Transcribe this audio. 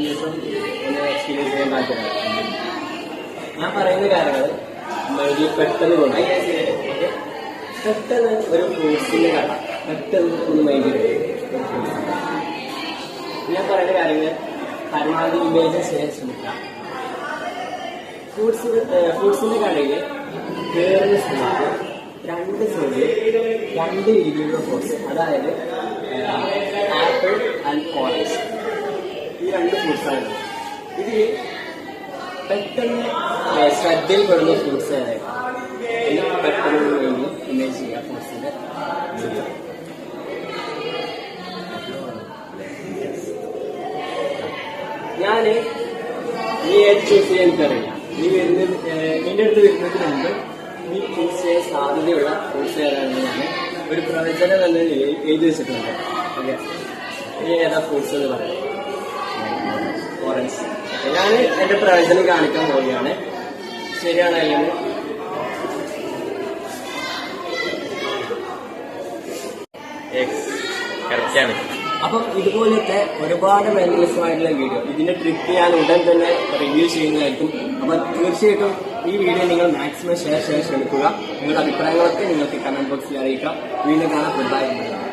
Experience ചെയ്യാൻ താല്പര്യമാണ് ഞാൻ പറയുന്ന കാര്യങ്ങൾ പെട്ടെന്ന് കൊണ്ട് പെട്ടെന്ന് ഒരു ഫ്രൂട്ട്സിന്റെ കട പെട്ടെന്ന് ഒന്ന് മൈൻഡിൽ ഞാൻ പറയുന്ന കാര്യങ്ങൾ പരമാവധി ഇമേജ് ചെയ്യാൻ ശ്രമിക്കാം. ഫ്രൂട്ട്സ് ഫ്രൂട്ട്സിന്റെ കടയിൽ കയറുന്ന സമയത്ത് രണ്ട് സൈഡിൽ രണ്ട് രീതിയിലുള്ള ഫ്രൂട്ട്സ് അതായത് ആപ്പിൾ ആൻഡ് ഓറഞ്ച് ഈ രണ്ട് ഫ്രൂട്ട്സാണ് ഇതിൽ പെട്ടെന്ന് ശ്രദ്ധയിൽപ്പെടുന്ന ഫ്രൂട്ട്സ് ഇത് പെട്ടെന്ന് വേണ്ടി ഇമേജ് ചെയ്യുക ഫ്രൂട്ട്സിന്റെ ഞാൻ നീ ഏത് ചൂസ് ചെയ്യാൻ എനിക്കറിയില്ല. നീ വരുന്ന നിന്റെ അടുത്ത് വരുന്നതിന് മുമ്പ് നീ ചൂസ് ചെയ്യാൻ സാധ്യതയുള്ള ഫ്രൂട്ട്സ് ഏതാണെന്ന് ഞാൻ ഒരു പ്രവചനം എന്ന നിലയിൽ എഴുതി വെച്ചിട്ടുണ്ട്. ഓക്കെ? നീ ഏതാ ഫ്രൂട്ട്സ് എന്ന് പറയാം. ഞാൻ എന്റെ പ്രവചനം കാണിക്കാൻ പോവുകയാണ്. ശരിയാണ് അല്ലെങ്കിൽ അപ്പം ഇതുപോലത്തെ ഒരുപാട് മെന്റലിസമായിട്ടുള്ള വീഡിയോ ഇതിന്റെ ട്രിപ്പ് ഞാൻ ഉടൻ തന്നെ റിവ്യൂ ചെയ്യുന്നതായിരിക്കും. അപ്പൊ തീർച്ചയായിട്ടും ഈ വീഡിയോ നിങ്ങൾ മാക്സിമം ഷെയർ ചെയ്യാൻ ശ്രമിക്കുക നിങ്ങളുടെ അഭിപ്രായങ്ങളൊക്കെ നിങ്ങൾക്ക് കമന്റ് ബോക്സിൽ അറിയിക്കാം. വീണ്ടും കാണാൻ പ്രധാനപ്പെട്ടതാണ്